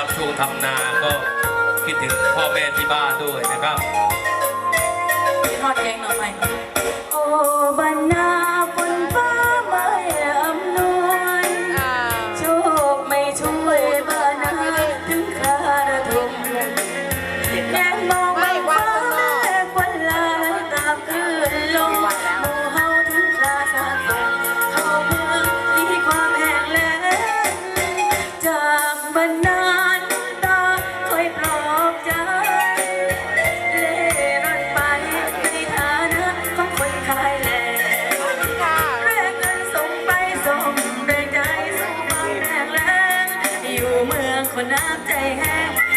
ามช่วงทำนาก็คิดถึงพ่อแม่ที่บ้านด้วยนะครับทอดแกงหน่อไม้โอ้บรรณาฝนฟ้าไม่อำนวยโชคไม่ช่วยบ้านนาถึงคาระทมแนมมองไม่ฟ้าแม่ควันลายตามคลื่นลม คนน้ำใจแห้ง